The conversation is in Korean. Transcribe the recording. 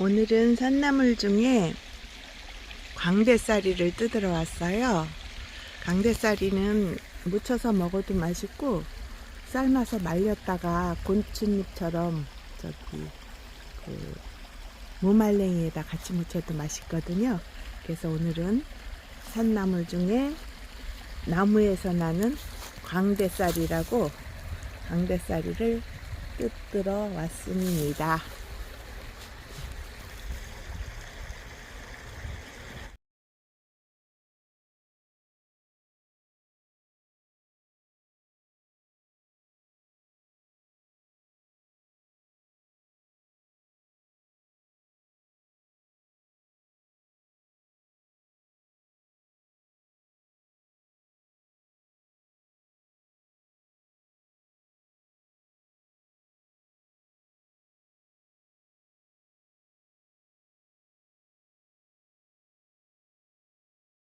오늘은 산나물 중에 광대사리를 뜯으러 왔어요. 광대사리는 무쳐서 먹어도 맛있고 삶아서 말렸다가 곤충잎처럼 저기 그 무말랭이에다 같이 무쳐도 맛있거든요. 그래서 오늘은 산나물 중에 나무에서 나는 광대살이라고 광대살이를 뜯으러 왔습니다.